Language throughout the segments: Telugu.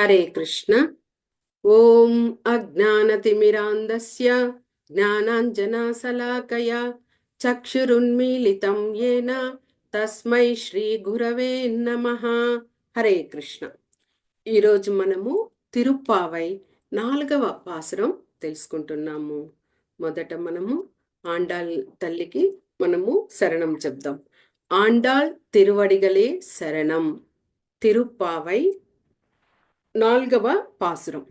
హరే కృష్ణ. ఓం అజ్ఞానతిమిరాంధస్య జ్ఞానాంజనాశలాకయ చక్షురున్మీలితం ఏన తస్మై శ్రీ గురవే నమ. హరే కృష్ణ. ఈరోజు మనము తిరుప్పావై నాలుగవ పాసురం తెలుసుకుంటున్నాము. మొదట మనము ఆండాల్ తల్లికి మనము శరణం చెప్దాం. ఆండాల్ తిరువడిగలే శరణం. తిరుప్పావై నాలుగవ పాసురం.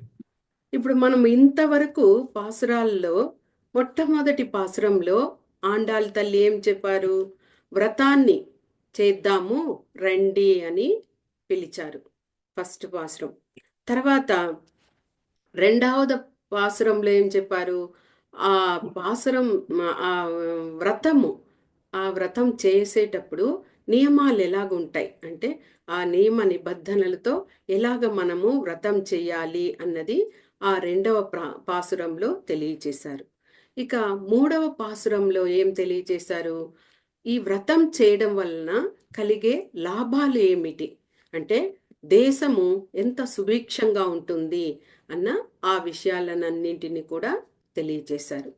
ఇప్పుడు మనం ఇంతవరకు పాసురాల్లో మొట్టమొదటి పాసురంలో ఆండాల తల్లి ఏం చెప్పారు? వ్రతాన్ని చేద్దాము రండి అని పిలిచారు ఫస్ట్ పాసురం. తర్వాత రెండవద పాసురంలో ఏం చెప్పారు? ఆ పాసురం ఆ వ్రతము ఆ వ్రతం చేసేటప్పుడు నియమాలు ఎలాగుంటాయి? అంటే ఆ నియమ నిబంధనలతో ఎలాగ మనము వ్రతం చేయాలి అన్నది ఆ రెండవ పాసురంలో తెలియచేశారు. ఇక మూడవ పాసురంలో ఏం తెలియచేశారు? ఈ వ్రతం చేయడం వలన కలిగే లాభాలు ఏమిటి? అంటే దేశము ఎంత సుభిక్షంగా ఉంటుంది అన్న ఆ విషయాలన్నింటినీ కూడా తెలియజేశారు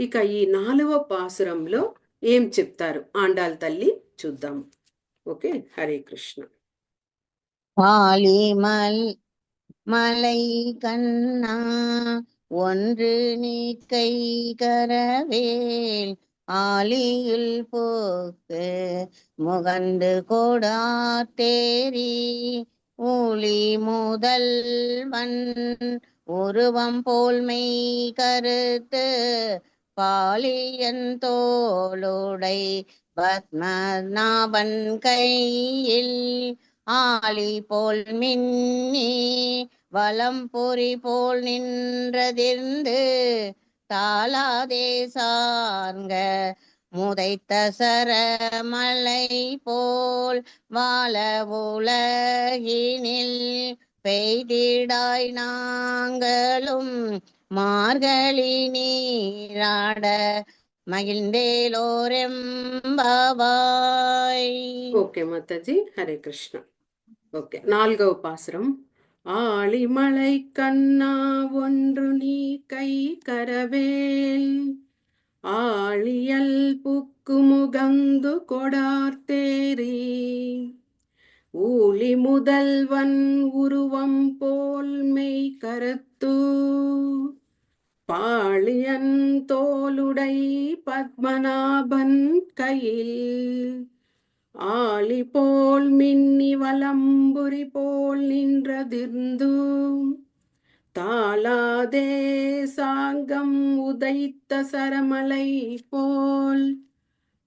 ఇక ఈ నాలుగవ పాసురంలో ఏం చెప్తారు? ఆండాల్ తల్లి చూద్దాం. ஓகே ஹரே கிருஷ்ணா. ஆலிமல் மலை கண்ணா ஒன்று நீ கை கரவேல். ஆலியில் போக்கு முகண்டு கொடாத்தேரி ஊழி முதல் மண் உருவம் போல் மெய் கருத்து பாலியன் தோளுடை பத்மநாபன் கையில் ஆளி போல் மின்னி வலம் பொறி போல் நின்றதிர்ந்து தாளாதே சார்ங்க. முதைத்த சரமலை போல் வாழ உலகினில் பெய்திடாய் நாங்களும் மார்கழி நீராட மகிழ்ந்தேலோரெம்பாவாய் ఓకే మాతాజీ హరే కృష్ణ ஓகே நால்கவ பாசுரம் ஆழிமலை கண்ணா ஒன்று நீ கை கரவேல் ஆழியல் புக்கு முகந்து கொடார்த்தேரி ஊழி முதல்வன் உருவம் போல் மெய் கருத்து பாளியன் தோலுடை பத்மநாபன் கையில் ஆளி போல் மின்னி வலம்புரி போல் நின்றதிர்ந்து தாளாதே சாங்கம் உதைத்த சரமலை போல்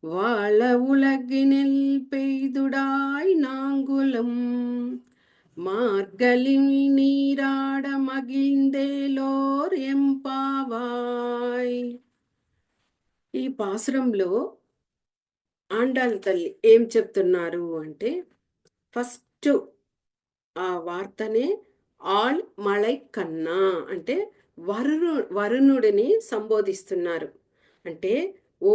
வாழ உலகினில் பெய்துடாய் நாங்குலம் மார்கழி நீராட మగిల్ందేలోర్ ఎంపావాయ్ ఈ పాసురంలో ఆండాల తల్లి ఏం చెప్తున్నారు అంటే ఫస్ట్ ఆ వార్తనే ఆల్ మళై కన్నా అంటే వరుణు వరుణుడిని సంబోధిస్తున్నారు అంటే ఓ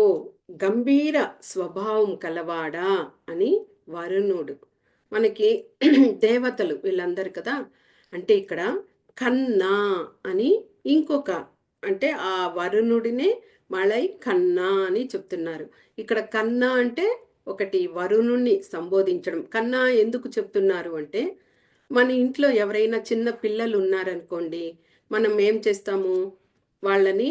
గంభీర స్వభావం కలవాడా అని వరుణుడు మనకి దేవతలు వీళ్ళందరు కదా? అంటే ఇక్కడ కన్నా అని ఇంకొక అంటే ఆ వరుణుడినే మలై కన్నా అని చెప్తున్నారు. ఇక్కడ కన్నా అంటే ఒకటి వరుణుణ్ణి సంబోధించడం. కన్నా ఎందుకు చెప్తున్నారు అంటే మన ఇంట్లో ఎవరైనా చిన్న పిల్లలు ఉన్నారనుకోండి మనం ఏం చేస్తాము? వాళ్ళని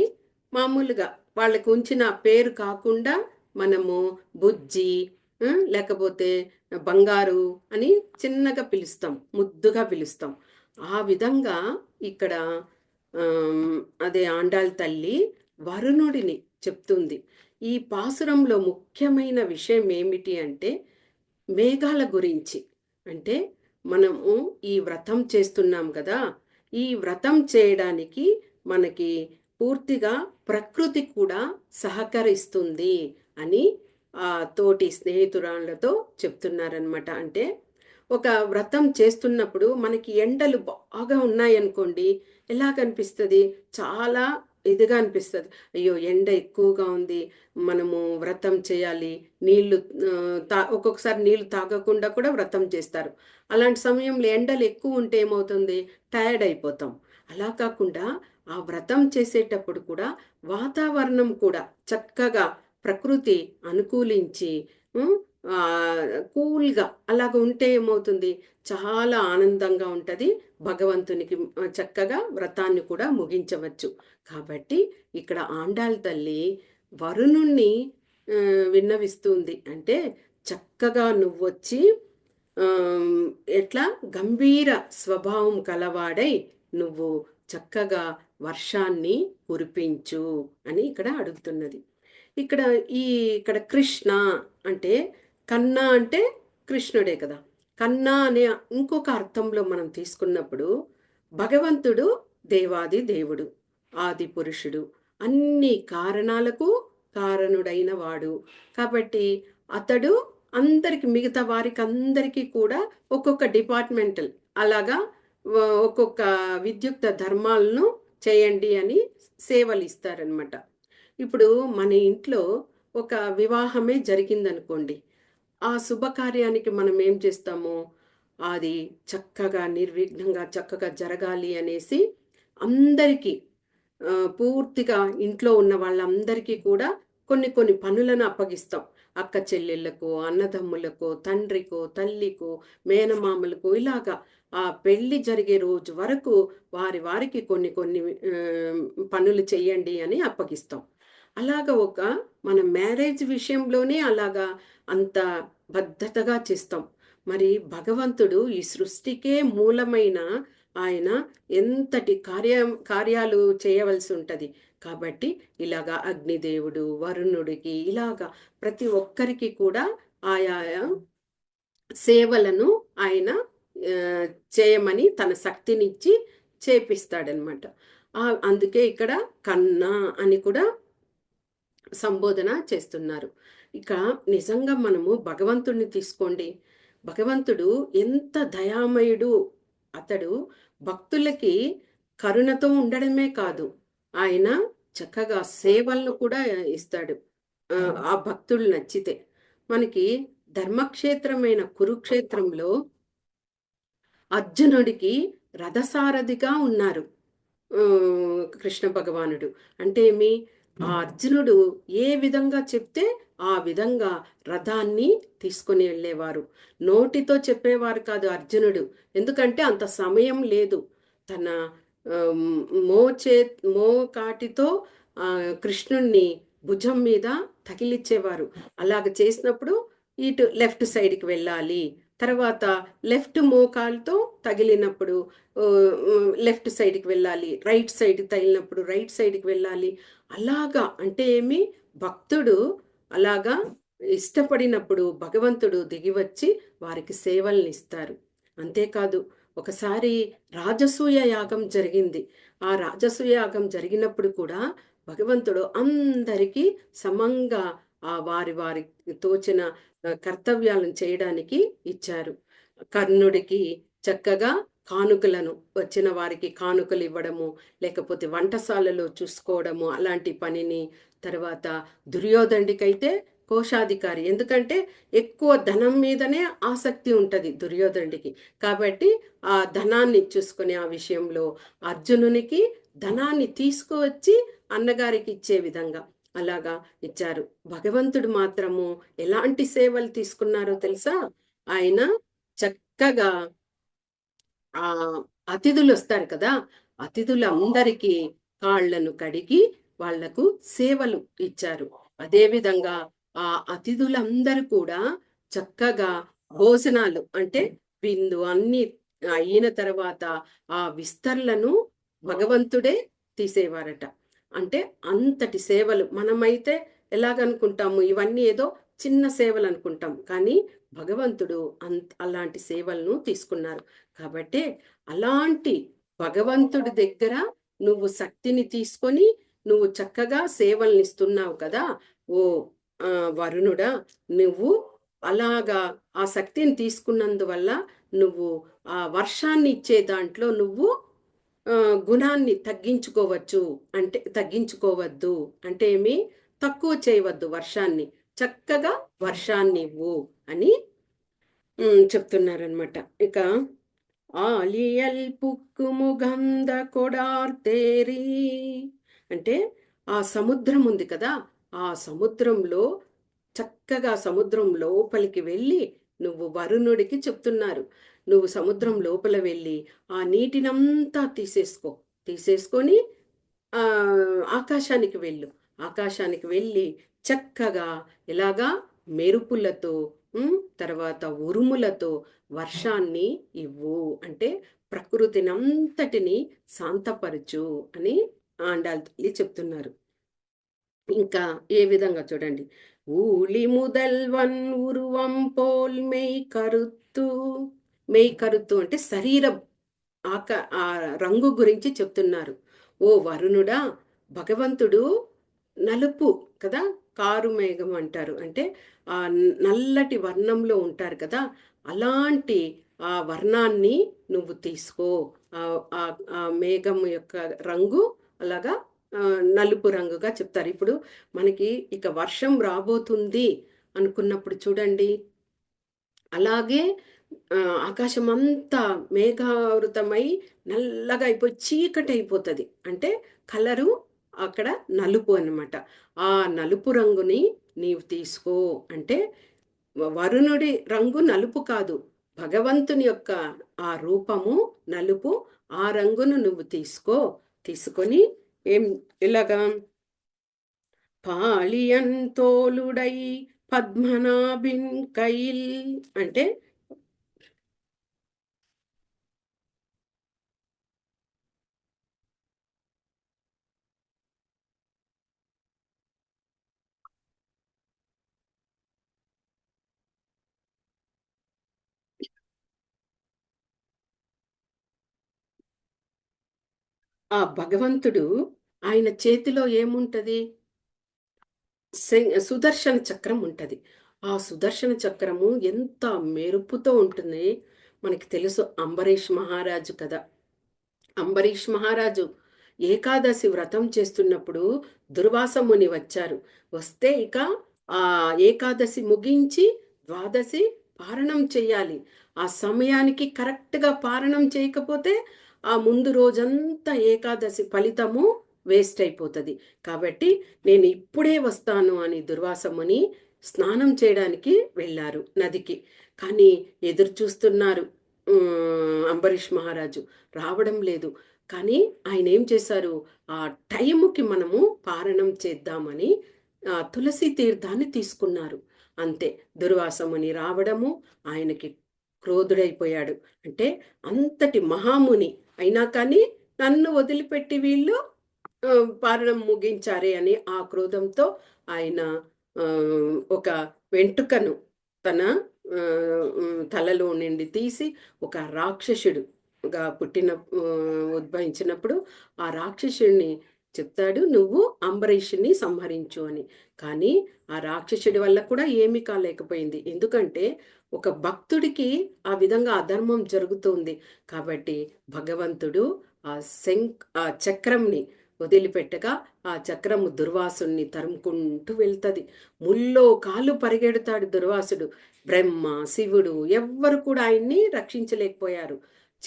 మామూలుగా వాళ్ళకు ఉంచిన పేరు కాకుండా మనము బుజ్జి లేకపోతే బంగారు అని చిన్నగా పిలుస్తాం ముద్దుగా పిలుస్తాం. ఆ విధంగా ఇక్కడ అదే ఆండాల్ తల్లి వరుణుడిని చెప్తుంది. ఈ పాసురంలో ముఖ్యమైన విషయం ఏమిటి అంటే మేఘాల గురించి. అంటే మనము ఈ వ్రతం చేస్తున్నాం కదా ఈ వ్రతం చేయడానికి మనకి పూర్తిగా ప్రకృతి కూడా సహకరిస్తుంది అని తోటి స్నేహితురాళ్ళతో చెప్తున్నారనమాట అంటే ఒక వ్రతం చేస్తున్నప్పుడు మనకి ఎండలు బాగా ఉన్నాయనుకోండి ఎలా కనిపిస్తుంది? చాలా ఇదిగా అనిపిస్తుంది. అయ్యో ఎండ ఎక్కువగా ఉంది మనము వ్రతం చేయాలి నీళ్ళు తా ఒక్కొక్కసారి నీళ్ళు తాగకుండా కూడా వ్రతం చేస్తారు. అలాంటి సమయంలో ఎండలు ఎక్కువ ఉంటే ఏమవుతుంది? టయర్డ్ అయిపోతాం. అలా కాకుండా ఆ వ్రతం చేసేటప్పుడు కూడా వాతావరణం కూడా చక్కగా ప్రకృతి అనుకూలించి కూల్గా అలాగ ఉంటే ఏమవుతుంది? చాలా ఆనందంగా ఉంటుంది. భగవంతునికి చక్కగా వ్రతాన్ని కూడా ముగించవచ్చు. కాబట్టి ఇక్కడ ఆండాళ్ తల్లి వరుణుణ్ణి విన్నవిస్తుంది. అంటే చక్కగా నువ్వొచ్చి వచ్చి ఎట్లా? గంభీర స్వభావం కలవాడై నువ్వు చక్కగా వర్షాన్ని కురిపించు అని ఇక్కడ అడుగుతున్నది. ఇక్కడ ఈ ఇక్కడ కృష్ణ అంటే కన్నా అంటే కృష్ణుడే కదా. కన్నా అనే ఇంకొక అర్థంలో మనం తీసుకున్నప్పుడు భగవంతుడు దేవాది దేవుడు ఆది పురుషుడు. అన్ని కారణాలకు కారణుడైన వాడు. కాబట్టి అతడు అందరికి మిగతా వారికి అందరికీ కూడా ఒక్కొక్క డిపార్ట్మెంటల్ అలాగా ఒక్కొక్క విద్యుక్త ధర్మాలను చేయండి అని సేవలు ఇస్తారనమాట ఇప్పుడు మన ఇంట్లో ఒక వివాహమే జరిగిందనుకోండి ఆ శుభకార్యానికి మనం ఏం చేస్తాము? అది చక్కగా నిర్విఘ్నంగా చక్కగా జరగాలి అనేసి అందరికీ పూర్తిగా ఇంట్లో ఉన్న వాళ్ళందరికీ కూడా కొన్ని కొన్ని పనులను అప్పగిస్తాం. అక్క చెల్లెళ్ళకు అన్నదమ్ములకు తండ్రికో తల్లికో మేనమామలకు ఇలాగా ఆ పెళ్ళి జరిగే రోజు వరకు వారి వారికి కొన్ని కొన్ని పనులు చెయ్యండి అని అప్పగిస్తాం. అలాగా ఒక మన మ్యారేజ్ విషయంలోనే అలాగా అంత బద్ధతగా చేస్తాం. మరి భగవంతుడు ఈ సృష్టికే మూలమైన ఆయన ఎంతటి కార్య కార్యాలు చేయవలసి ఉంటుంది. కాబట్టి ఇలాగా అగ్నిదేవుడు వరుణుడికి ఇలాగా ప్రతి ఒక్కరికి కూడా ఆయా సేవలను ఆయన చేయమని తన శక్తినిచ్చి చేపిస్తాడనమాట. అందుకే ఇక్కడ కన్నా అని కూడా సంబోధన చేస్తున్నారు. ఇక నిజంగా మనము భగవంతుడిని తీసుకోండి. భగవంతుడు ఎంత దయామయుడు అతడు భక్తులకి కరుణతో ఉండడమే కాదు ఆయన చక్కగా సేవలను కూడా ఇస్తాడు. ఆ, భక్తులు నచ్చితే. మనకి ధర్మక్షేత్రమైన కురుక్షేత్రంలో అర్జునుడికి రథసారథిగా ఉన్నారు. కృష్ణ భగవానుడు. అంటే ఏమి ఆ అర్జునుడు ఏ విధంగా చెప్తే ఆ విధంగా రథాన్ని తీసుకొని వెళ్ళేవారు. నోటితో చెప్పేవారు కాదు అర్జునుడు. ఎందుకంటే అంత సమయం లేదు. తన మో చే మో కాటితో కృష్ణుణ్ణి భుజం మీద తగిలిచ్చేవారు. అలాగ చేసినప్పుడు ఇటు లెఫ్ట్ సైడ్కి వెళ్ళాలి. తర్వాత లెఫ్ట్ మోకాల్తో తగిలినప్పుడు లెఫ్ట్ సైడ్కి వెళ్ళాలి రైట్ సైడ్కి తగిలినప్పుడు రైట్ సైడ్కి వెళ్ళాలి. అలాగా అంటే ఏమి? భక్తుడు అలాగా ఇష్టపడినప్పుడు భగవంతుడు దిగివచ్చి వారికి సేవల్ని ఇస్తారు అంతేకాదు ఒకసారి రాజసూయ యాగం జరిగింది. ఆ రాజసూయ యాగం జరిగినప్పుడు కూడా భగవంతుడు అందరికీ సమంగా వారి వారి తోచిన కర్తవ్యాలను చేయడానికి ఇచ్చారు. కర్ణుడికి చక్కగా కానుకలను వచ్చిన వారికి కానుకలు ఇవ్వడము లేకపోతే వంటశాలలో చూసుకోవడము అలాంటి పనిని తర్వాత దుర్యోధనుడికైతే కోశాధికారి. ఎందుకంటే ఎక్కువ ధనం మీదనే ఆసక్తి ఉంటుంది దుర్యోధనుడికి. కాబట్టి ఆ ధనాన్ని చూసుకునే ఆ విషయంలో అర్జునునికి ధనాన్ని తీసుకువచ్చి అన్నగారికి ఇచ్చే విధంగా అలాగా ఇచ్చారు. భగవంతుడు మాత్రము ఎలాంటి సేవలు తీసుకున్నారో తెలుసా? ఆయన చక్కగా ఆ అతిథులు వస్తారు కదా? అతిథులందరికీ కాళ్ళను కడిగి వాళ్ళకు సేవలు ఇచ్చారు. అదేవిధంగా ఆ అతిథులందరూ కూడా చక్కగా భోజనాలు అంటే విందు అన్ని అయిన తర్వాత ఆ విస్తర్లను భగవంతుడే తీసేవారట. అంటే అంతటి సేవలు. మనమైతే ఎలాగనుకుంటాము? ఇవన్నీ ఏదో చిన్న సేవలు అనుకుంటాం కానీ భగవంతుడు అంత అలాంటి సేవలను తీసుకున్నారు. కాబట్టి అలాంటి భగవంతుడి దగ్గర నువ్వు శక్తిని తీసుకొని నువ్వు చక్కగా సేవల్ని ఇస్తున్నావు కదా ఓ వరుణుడా నువ్వు అలాగా ఆ శక్తిని తీసుకున్నందువల్ల నువ్వు ఆ వర్షాన్ని ఇచ్చే దాంట్లో నువ్వు గుణాన్ని తగ్గించుకోవచ్చు అంటే తగ్గించుకోవద్దు అంటే ఏమి? తక్కువ చేయవద్దు వర్షాన్ని. చక్కగా వర్షాన్ని ఇవ్వు అని చెప్తున్నారనమాట ఇక ఆలియల్ పుక్కుము గంధ కొడార్తేరి అంటే ఆ సముద్రం ఉంది కదా ఆ సముద్రంలో చక్కగా సముద్రం లోపలికి వెళ్ళి నువ్వు వరుణుడికి చెప్తున్నారు. నువ్వు సముద్రం లోపల వెళ్ళి ఆ నీటినంతా తీసేసుకో. తీసేసుకొని ఆకాశానికి వెళ్ళు. ఆకాశానికి వెళ్ళి చక్కగా ఇలాగా మెరుపులతో తర్వాత ఉరుములతో వర్షాన్ని ఇవ్వు. అంటే ప్రకృతినంతటిని శాంతపరచు అని ఆండాల్ తల్లి చెప్తున్నారు. ఇంకా ఏ విధంగా చూడండి. ఊళి ముదల్వన్ ఉరువం పోల్ మెయ్ కరుత్తు మెయ్ కరుత్తు అంటే శరీరం ఆక ఆ రంగు గురించి చెప్తున్నారు. ఓ వరుణుడా భగవంతుడు నలుపు కదా కారు మేఘం అంటారు. అంటే ఆ నల్లటి వర్ణంలో ఉంటారు కదా అలాంటి ఆ వర్ణాన్ని నువ్వు తీసుకో. ఆ మేఘం యొక్క రంగు అలాగా నలుపు రంగుగా చెప్తారు. ఇప్పుడు మనకి ఇక వర్షం రాబోతుంది అనుకున్నప్పుడు చూడండి. అలాగే ఆకాశం అంతా మేఘావృతమై నల్లగా అయిపోయి చీకటి అయిపోతుంది అంటే కలరు అక్కడ నలుపు అన్నమాట. ఆ నలుపు రంగుని నీవు తీసుకో. అంటే వరుణుడి రంగు నలుపు కాదు. భగవంతుని యొక్క ఆ రూపము నలుపు. ఆ రంగును నువ్వు తీసుకో. తీసుకొని ఏం ఇలాగా పాళియన్ తోలుడై పద్మనాభిన్ కైల్. అంటే ఆ భగవంతుడు ఆయన చేతిలో ఏముంటది? సుదర్శన చక్రం ఉంటది. ఆ సుదర్శన చక్రము ఎంత మెరుపుతో ఉంటుంది మనకి తెలుసు. అంబరీష్ మహారాజు కదా అంబరీష్ మహారాజు ఏకాదశి వ్రతం చేస్తున్నప్పుడు దుర్వాస ముని వచ్చారు. వస్తే ఇక ఆ ఏకాదశి ముగించి ద్వాదశి పారణం చేయాలి. ఆ సమయానికి కరెక్ట్గా పారణం చేయకపోతే ఆ ముందు రోజంతా ఏకాదశి ఫలితము వేస్ట్ అయిపోతుంది. కాబట్టి నేను ఇప్పుడే వస్తాను అని దుర్వాసముని స్నానం చేయడానికి వెళ్ళారు నదికి. కానీ ఎదురు చూస్తున్నారు అంబరీష్ మహారాజు. రావడం లేదు. కానీ ఆయన ఏం చేశారు? ఆ టైముకి మనము పారణం చేద్దామని ఆ తులసి తీర్థాన్ని తీసుకున్నారు. అంతే. దుర్వాసముని రావడము ఆయనకి క్రోధుడైపోయాడు. అంటే అంతటి మహాముని అయినా కానీ నన్ను వదిలిపెట్టి వీళ్ళు పారణం ముగించారే అని ఆ క్రోధంతో ఆయన ఒక వెంట్రుకను తన తలలో నుండి తీసి ఒక రాక్షసుడుగా పుట్టిన ఉద్భవించినప్పుడు ఆ రాక్షసుడిని చెప్తాడు నువ్వు అంబరీషుని సంహరించు అని. కానీ ఆ రాక్షసుడి వల్ల కూడా ఏమీ కాలేకపోయింది. ఎందుకంటే ఒక భక్తుడికి ఆ విధంగా అధర్మం జరుగుతుంది. కాబట్టి భగవంతుడు ఆ శంక్ ఆ చక్రంని వదిలిపెట్టగా ఆ చక్రము దుర్వాసుని తరుముకుంటూ వెళ్తుంది. ముల్లో కాలు పరిగెడతాడు దుర్వాసుడు. బ్రహ్మ శివుడు ఎవ్వరు కూడా ఆయన్ని రక్షించలేకపోయారు.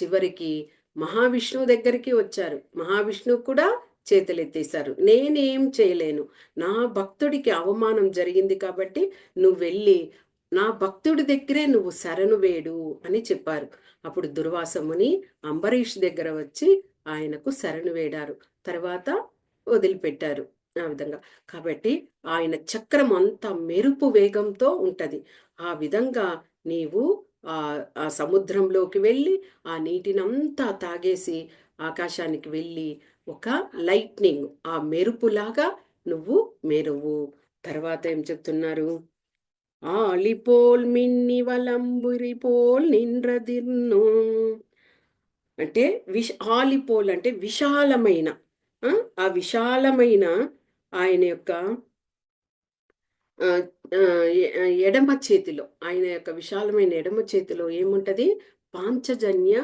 చివరికి మహావిష్ణువు దగ్గరికి వచ్చారు. మహావిష్ణువు కూడా చేతులెత్తేశారు. నేనేం చేయలేను. నా భక్తుడికి అవమానం జరిగింది కాబట్టి నువ్వు వెళ్ళి నా భక్తుడి దగ్గరే నువ్వు శరణు వేడు అని చెప్పారు. అప్పుడు దుర్వాసముని అంబరీష్ దగ్గర వచ్చి ఆయనకు శరణు వేడారు. తర్వాత వదిలిపెట్టారు ఆ విధంగా. కాబట్టి ఆయన చక్రం అంత మెరుపు వేగంతో ఉంటది. ఆ విధంగా నీవు ఆ ఆ సముద్రంలోకి వెళ్ళి ఆ నీటినంతా తాగేసి ఆకాశానికి వెళ్ళి ఒక లైట్నింగ్ ఆ మెరుపులాగా నువ్వు మెరువు. తర్వాత ఏం చెప్తున్నారు? ఆలిపోల్ మిన్ని వలంబురి పోల్ నిండ్రదిర్ను. అంటే విశ ఆలిపోల్ అంటే విశాలమైన ఆ, విశాలమైన ఆయన యొక్క ఎడమ చేతిలో ఆయన యొక్క విశాలమైన ఎడమ చేతిలో ఏముంటది? పాంచజన్య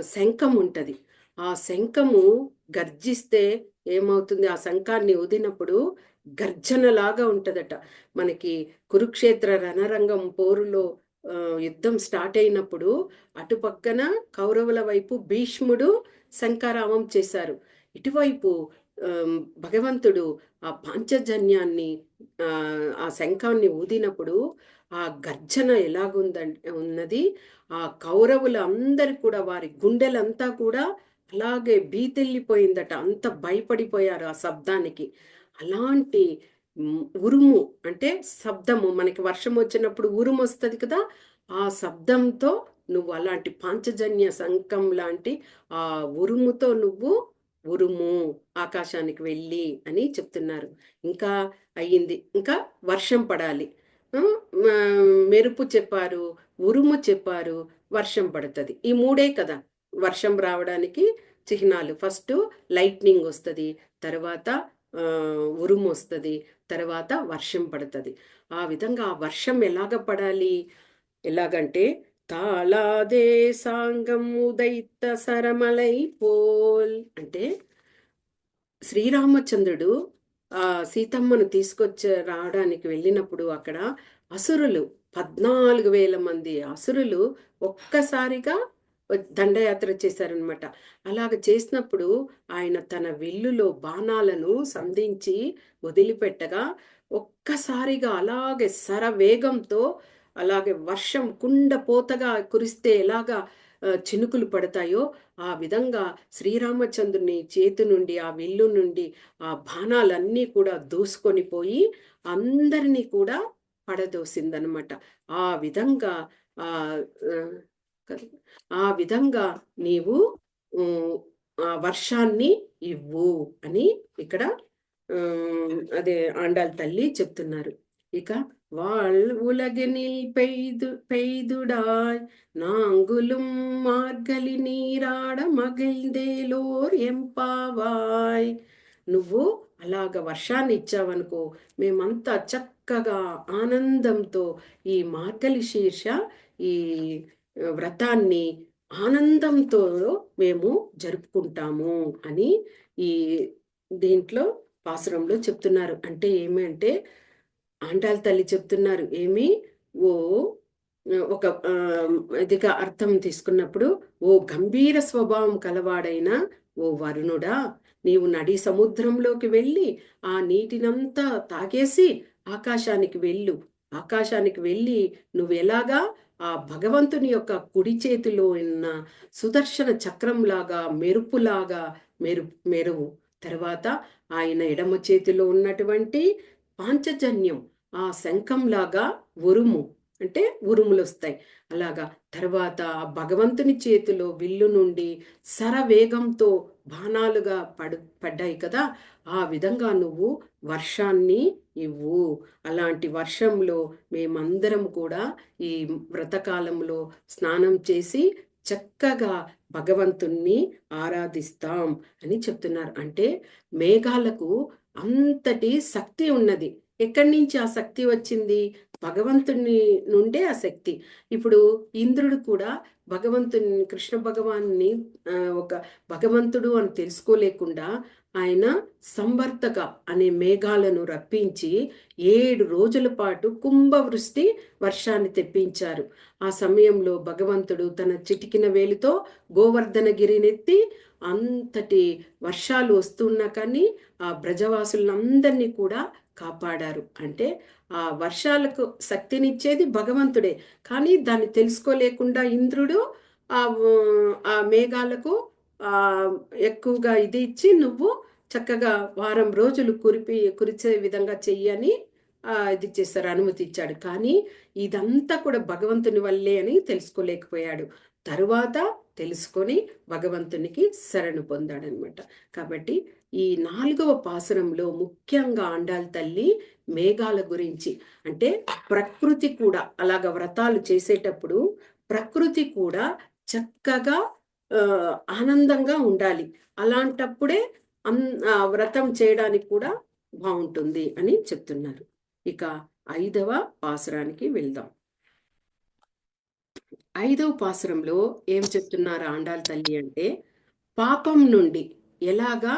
శంఖం ఉంటుంది. ఆ శంఖము గర్జిస్తే ఏమవుతుంది? ఆ శంఖాన్ని ఊదినప్పుడు గర్జనలాగా ఉంటుందట. మనకి కురుక్షేత్ర రణరంగం పోరులో యుద్ధం స్టార్ట్ అయినప్పుడు అటుపక్కన కౌరవుల వైపు భీష్ముడు శంఖారామం చేశారు. ఇటువైపు భగవంతుడు ఆ పాంచజన్యాన్ని ఆ శంఖాన్ని ఊదినప్పుడు ఆ గర్జన ఎలాగుంద ఉన్నది? ఆ కౌరవులు అందరు కూడా వారి గుండెలంతా కూడా అలాగే బీతెల్లిపోయిందట అంత భయపడిపోయారు ఆ శబ్దానికి. అలాంటి ఉరుము అంటే శబ్దము మనకి వర్షం వచ్చినప్పుడు ఉరుము వస్తుంది కదా ఆ శబ్దంతో నువ్వు అలాంటి పాంచజన్య సంకం లాంటి ఆ ఉరుముతో నువ్వు ఉరుము ఆకాశానికి వెళ్ళి అని చెప్తున్నారు. ఇంకా అయ్యింది. ఇంకా వర్షం పడాలి. మెరుపు చెప్పారు ఉరుము చెప్పారు వర్షం పడుతుంది. ఈ మూడే కదా. వర్షం రావడానికి చిహ్నాలు. ఫస్ట్ లైట్నింగ్ వస్తుంది తర్వాత ఉరుము వస్తుంది తర్వాత వర్షం పడుతుంది. ఆ విధంగా ఆ వర్షం ఎలాగ పడాలి? ఎలాగంటే తాళాదే సాంగం ఉదైత సరమలై పోల్ అంటే శ్రీరామచంద్రుడు ఆ సీతమ్మను తీసుకొచ్చి రావడానికి వెళ్ళినప్పుడు అక్కడ అసురులు పద్నాలుగు వేల మంది అసురులు ఒక్కసారిగా దండయాత్ర చేశారనమాట అలాగ చేసినప్పుడు ఆయన తన విల్లులో బాణాలను సంధించి వదిలిపెట్టగా ఒక్కసారిగా అలాగే శరవేగంతో అలాగే వర్షం కుండపోతగా కురిస్తే ఎలాగా చినుకులు పడతాయో ఆ విధంగా శ్రీరామచంద్రుని చేతి నుండి ఆ విల్లు నుండి ఆ బాణాలన్నీ కూడా దూసుకొని పోయి అందరినీ కూడా పడదోసిందనమాట ఆ విధంగా ఆ ఆ, కదా, ఆ విధంగా నీవు ఉమ్, ఆ వర్షాన్ని ఇవ్వు అని ఇక్కడ ఉమ్, అదే ఆండాల్ తల్లి చెప్తున్నారు ఇక வாழ் உலகனில் பெய்து பெய்துடாய் நாங்குலும் మార్గలి నీరాడ మగిల్దేలోర్ ఎంపావాయ్ నువ్వు అలాగ వర్షాన్ని ఇచ్చావనుకో మేమంతా చక్కగా ఆనందంతో ఈ మార్గలి శీర్ష ఈ వ్రతాన్ని ఆనందంతో మేము జరుపుకుంటాము అని ఈ దీంట్లో పాసురంలో చెప్తున్నారు. అంటే ఏమి అంటే ఆంటాల తల్లి చెప్తున్నారు. ఏమి? ఓ ఒక ఇదిగా అర్థం తీసుకున్నప్పుడు ఓ గంభీర స్వభావం కలవాడైన ఓ వరుణుడా నీవు నడి సముద్రంలోకి వెళ్ళి ఆ నీటినంతా తాగేసి ఆకాశానికి వెళ్ళు. ఆకాశానికి వెళ్ళి నువ్వు ఎలాగా ఆ భగవంతుని యొక్క కుడి చేతిలో ఉన్న సుదర్శన చక్రంలాగా మెరుపులాగా మెరు మెరువు. తర్వాత ఆయన ఎడమ చేతిలో ఉన్నటువంటి పాంచజన్యం ఆ శంఖంలాగా ఉరుము. అంటే ఉరుములు వస్తాయి. అలాగా తర్వాత ఆ భగవంతుని చేతిలో విల్లు నుండి సరవేగంతో బాణాలుగా పడు పడ్డాయి కదా ఆ విధంగా నువ్వు వర్షాన్ని ఇవ్వు. అలాంటి వర్షంలో మేమందరం కూడా ఈ వ్రతకాలంలో స్నానం చేసి చక్కగా భగవంతుణ్ణి ఆరాధిస్తాం అని చెప్తున్నారు. అంటే మేఘాలకు అంతటి శక్తి ఉన్నది. ఎక్కడి నుంచి ఆ శక్తి వచ్చింది? భగవంతుని నుండే ఆ శక్తి. ఇప్పుడు ఇంద్రుడు కూడా భగవంతుని కృష్ణ భగవాన్ని ఒక భగవంతుడు అని తెలుసుకోలేకుండా ఆయన సంవర్తక అనే మేఘాలను రప్పించి ఏడు రోజుల పాటు కుంభవృష్టి వర్షాన్ని తెప్పించారు. ఆ సమయంలో భగవంతుడు తన చిటికిన వేలితో గోవర్ధనగిరినెత్తి అంతటి వర్షాలు వస్తున్నా కానీ ఆ బ్రజవాసులందరినీ కూడా కాపాడారు. అంటే ఆ వర్షాలకు శక్తినిచ్చేది భగవంతుడే. కానీ దాన్ని తెలుసుకోలేకుండా ఇంద్రుడు ఆ ఆ మేఘాలకు ఆ ఎక్కువగా ఇది ఇచ్చి నువ్వు చక్కగా వారం రోజులు కురిపి కురిచే విధంగా చెయ్యని ఇది చేశారు అనుమతి ఇచ్చాడు. కానీ ఇదంతా కూడా భగవంతుని వల్లే అని తెలుసుకోలేకపోయాడు. తరువాత తెలుసుకొని భగవంతునికి శరణు పొందాడనమాట. కాబట్టి ఈ నాలుగవ పాసురంలో ముఖ్యంగా ఆండాల్ తల్లి మేఘాల గురించి. అంటే ప్రకృతి కూడా అలాగ వ్రతాలు చేసేటప్పుడు ప్రకృతి కూడా చక్కగా ఆనందంగా ఉండాలి. అలాంటప్పుడే అన్ వ్రతం చేయడానికి కూడా బాగుంటుంది అని చెప్తున్నారు. ఇక ఐదవ పాసురానికి వెళ్దాం. ఐదవ పాసురంలో ఏం చెప్తున్నారు ఆండాల తల్లి అంటే పాపం నుండి ఎలాగా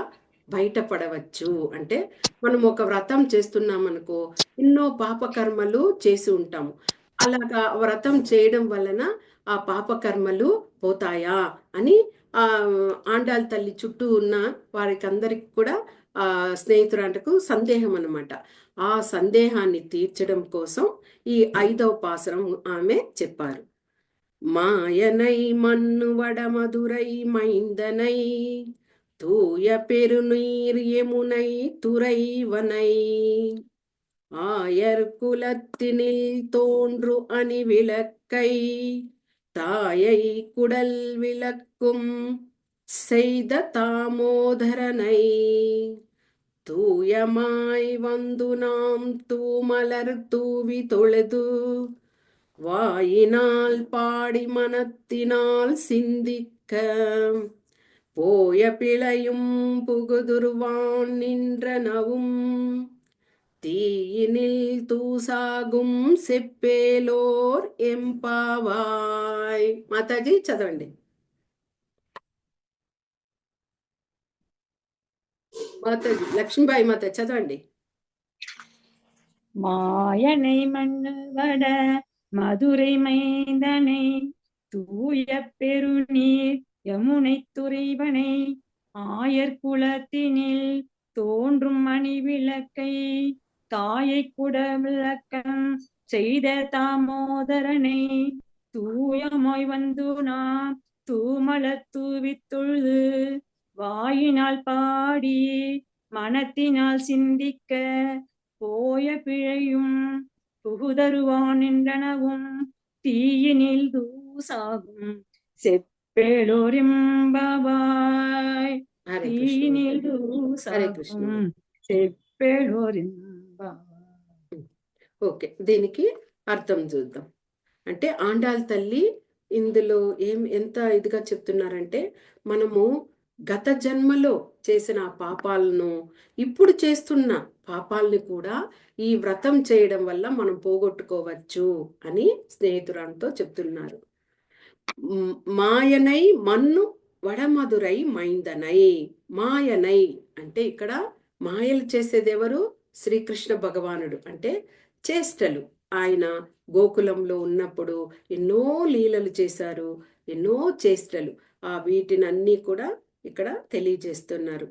బయటపడవచ్చు. అంటే మనం ఒక వ్రతం చేస్తున్నాం అనుకో ఎన్నో పాపకర్మలు చేసి ఉంటాము. అలాగా వ్రతం చేయడం వలన ఆ పాపకర్మలు పోతాయా అని ఆ ఆండాల తల్లి చుట్టూ ఉన్న వారికి అందరికి కూడా ఆ స్నేహితురాంటకు సందేహం అనమాట ఆ సందేహాన్ని తీర్చడం కోసం ఈ ఐదవ పాసరం ఆమె చెప్పారు. మాయనై మన్ను వడమధురై మైందనై தூய பெருநீர் யமுனை துறைவனை. ஆயர் குலத்தினில் தோன்று அணிவிளக்கை. தாயை குடல் விளக்கும் செய்த தாமோதரனை. தூயமாய் வந்து நாம் தூமலர் தூவி தொழுது. வாயினால் பாடி மனத்தினால் சிந்திக்க. போய பிழையும் புகுதுருவான் நின்றனவும் தீயினில் தூசாகும் செப்பேலோர் ఎంపావాయ్ మాతాజీ చదవండి మాతాజీ లక్ష్మీబాయి మాత చదవండి மாயனை மன்னவட மதுரை மைந்தனை தூய பெருநீர் யமுனை துறைவனை ஆயர் குலத்தினில் தோன்றும் மணி விளக்கை தாயை குட விளக்கம் செய்த தாமோதரனை தூயமாய் வந்து நாம் தூமல தூவித் தொழுது வாயினால் பாடி மனத்தினால் சிந்திக்க போய பிழையும் புகுதருவான் என்றனவும் தீயினில் தூசாகும். செப் చెప్పెడోరింబబాయ్ ఓకే దీనికి అర్థం చూద్దాం. అంటే ఆండాల్ తల్లి ఇందులో ఏం ఎంత ఇదిగా చెప్తున్నారంటే మనము గత జన్మలో చేసిన పాపాలను ఇప్పుడు చేస్తున్న పాపాలని కూడా ఈ వ్రతం చేయడం వల్ల మనం పోగొట్టుకోవచ్చు అని స్నేహితురాలతో చెప్తున్నారు. మాయనై మన్ను వడమధురై మైందనై. మాయనై అంటే ఇక్కడ మాయలు చేసేదెవరు శ్రీకృష్ణ భగవానుడు. అంటే చేష్టలు. ఆయన గోకులంలో ఉన్నప్పుడు ఎన్నో లీలలు చేశారు. ఎన్నో చేష్టలు. ఆ వీటినన్నీ కూడా ఇక్కడ తెలియజేస్తున్నారు.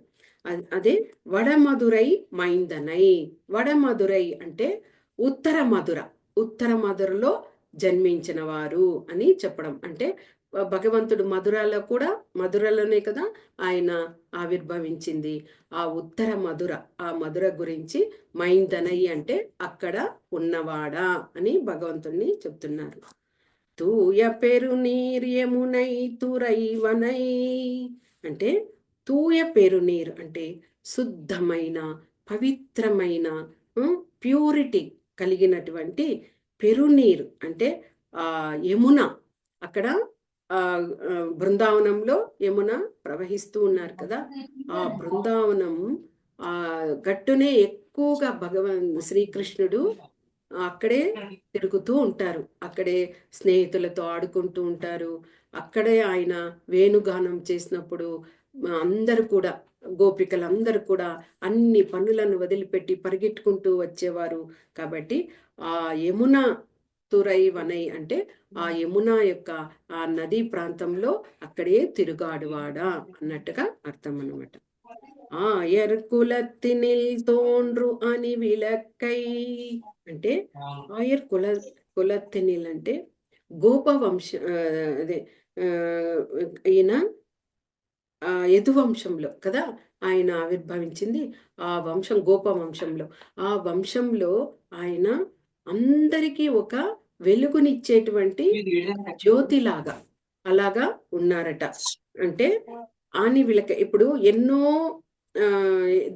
అదే వడమధురై మైందనై. వడమధురై అంటే ఉత్తర మధుర ఉత్తర మధురలో జన్మించిన వారు అని చెప్పడం. అంటే భగవంతుడు మధురలో కూడా మధురలోనే కదా ఆయన ఆవిర్భవించింది. ఆ ఉత్తర మధుర ఆ మధుర గురించి మైందనై అంటే అక్కడ ఉన్నవాడా అని భగవంతుణ్ణి చెప్తున్నారు. తూయ పెరునీర్ నీర్యమునై తురైవనై అంటే తూయ పెరునీర్ అంటే శుద్ధమైన పవిత్రమైన ప్యూరిటీ కలిగినటువంటి పెరునీరు అంటే ఆ యమున అక్కడ ఆ బృందావనంలో యమున ప్రవహిస్తూ ఉన్నారు కదా. ఆ బృందావనం ఆ గట్టునే ఎక్కువగా భగవన్ శ్రీకృష్ణుడు అక్కడే తిరుగుతూ ఉంటారు. అక్కడే స్నేహితులతో ఆడుకుంటూ ఉంటారు. అక్కడే ఆయన వేణుగానం చేసినప్పుడు అందరూ కూడా గోపికలందరూ కూడా అన్ని పనులను వదిలిపెట్టి పరిగెట్టుకుంటూ వచ్చేవారు. కాబట్టి ఆ యమున తురై వనై అంటే ఆ యమున యొక్క ఆ నదీ ప్రాంతంలో అక్కడే తిరుగాడువాడా అన్నట్టుగా అర్థం అనమాట ఆ ఎర్కులత్తినిల్ తోండ్రు అని విలక్కై అంటే ఆయర్ కుల కులత్తినిల్ అంటే గోపవంశ అదే ఆ, ఈయన యదువంశంలో కదా ఆయన ఆవిర్భవించింది. ఆ వంశం గోప వంశంలో ఆ వంశంలో ఆయన అందరికీ ఒక వెలుగునిచ్చేటువంటి జ్యోతిలాగా అలాగా ఉన్నారట. అంటే ఆని విలక ఇప్పుడు ఎన్నో ఆ,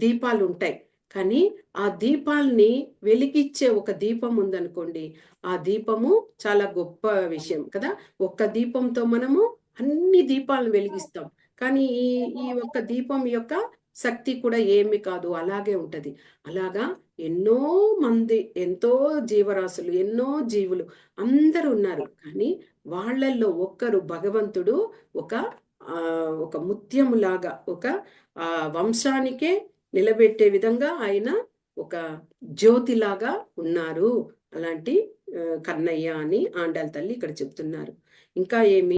దీపాలు ఉంటాయి కానీ ఆ దీపాల్ని వెలిగిచ్చే ఒక దీపం ఉందనుకోండి ఆ దీపము చాలా గొప్ప విషయం కదా. ఒక్క దీపంతో మనము అన్ని దీపాలను వెలిగిస్తాం. కానీ ఈ ఈ ఒక్క దీపం యొక్క శక్తి కూడా ఏమి కాదు అలాగే ఉంటది. అలాగా ఎన్నో మంది ఎంతో జీవరాశులు ఎన్నో జీవులు అందరూ ఉన్నారు. కానీ వాళ్ళల్లో ఒక్కరు భగవంతుడు ఒక ఒక ముత్యములాగా ఒక ఆ వంశానికే నిలబెట్టే విధంగా ఆయన ఒక జ్యోతిలాగా ఉన్నారు. అలాంటి కన్నయ్య అని ఆండాల తల్లి ఇక్కడ చెప్తున్నారు. ఇంకా ఏమి?